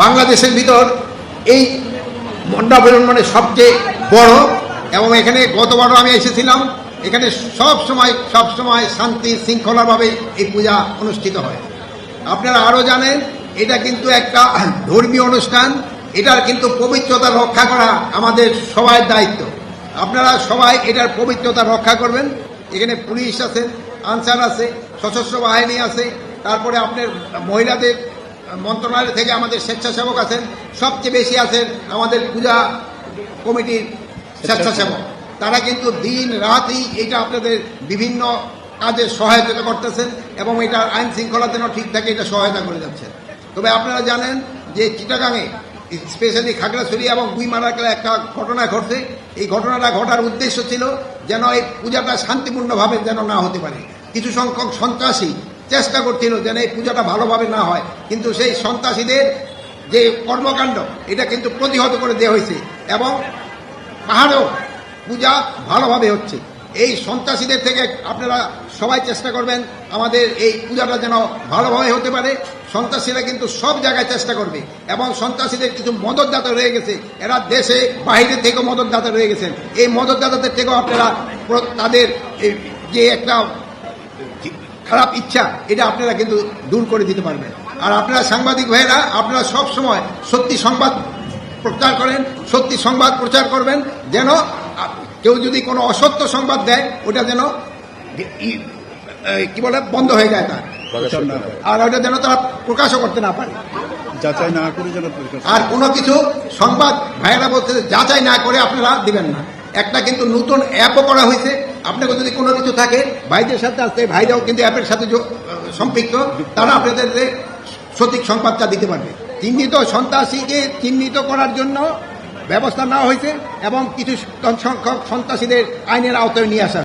বাংলাদেশের ভিতর এই মণ্ডাবরণ মানে সবচেয়ে বড় এবং এখানে গতবারও আমি এসেছিলাম। এখানে সব সময় সব সময় শান্তি শৃঙ্খলাভাবে এই পূজা অনুষ্ঠিত হয়। আপনারা আরও জানেন, এটা কিন্তু একটা ধর্মীয় অনুষ্ঠান। এটার কিন্তু পবিত্রতা রক্ষা করা আমাদের সবার দায়িত্ব। আপনারা সবাই এটার পবিত্রতা রক্ষা করবেন। এখানে পুলিশ আছে, আনসার আছে, সশস্ত্র বাহিনী আছে, তারপরে আপনার মহিলাদের মন্ত্রণালয় থেকে আমাদের স্বেচ্ছাসেবক আছেন সবচেয়ে বেশি আছেন আমাদের পূজা কমিটির স্বেচ্ছাসেবক। তারা কিন্তু দিন রাতই এটা আপনাদের বিভিন্ন কাজে সহায়তা করতেছেন এবং এটা আইন শৃঙ্খলা যেন ঠিক থাকে এটা সহায়তা করে যাচ্ছেন তবে আপনারা জানেন যে চিটাগাঙে স্পেশালি খাগড়াছড়ি এবং গুইমারাকে একটা ঘটনা ঘটছে। এই ঘটনাটা ঘটার উদ্দেশ্য ছিল যেন এই পূজাটা শান্তিপূর্ণভাবে যেন না হতে পারে। কিছু সংখ্যক সন্ত্রাসী চেষ্টা করছিল যেন এই পূজাটা ভালোভাবে না হয়। কিন্তু সেই সন্ত্রাসীদের যে কর্মকাণ্ড, এটা কিন্তু প্রতিহত করে দেওয়া হয়েছে এবং পাহাড়েও পূজা ভালোভাবে হচ্ছে। এই সন্ত্রাসীদের থেকে আপনারা সবাই চেষ্টা করবেন আমাদের এই পূজাটা যেন ভালোভাবে হতে পারে। সন্ত্রাসীরা কিন্তু সব জায়গায় চেষ্টা করবে এবং সন্ত্রাসীদের কিছু মদতদাতা রয়ে গেছে। এরা দেশে বাইরে থেকেও মদতদাতা রয়ে গেছেন। এই মদতদাতাদের থেকেও আপনারা তাদের যে একটা খারাপ ইচ্ছা এটা আপনারা কিন্তু দূর করে দিতে পারবেন। আর আপনারা সাংবাদিক ভাইয়েরা আপনারা সব সময় সত্যি সংবাদ প্রচার করেন সত্যি সংবাদ প্রচার করবেন যেন কেউ যদি কোনো অসত্য সংবাদ দেয় ওটা যেন কি বলে বন্ধ হয়ে যায় তার। আর ওটা যেন তারা প্রকাশও করতে না পারে। যাচাই না করে যেন আর কোনো কিছু সংবাদ ভাইয়েরা বলতে যাচাই না করে আপনারা দিবেন না। একটা কিন্তু নতুন অ্যাপও করা হয়েছে আপনাকে যদি কোনো কিছু থাকে, ভাইদের সাথে আসতে, ভাইরাও কিন্তু অ্যাপের সাথে সম্পৃক্ত, তারা আপনাদের সঠিক সংবাদটা দিতে পারবে। চিহ্নিত সন্ত্রাসীকে চিহ্নিত করার জন্য ব্যবস্থা নেওয়া হয়েছে এবং কিছু সংখ্যক সন্ত্রাসীদের আইনের আওতায় নিয়ে আসা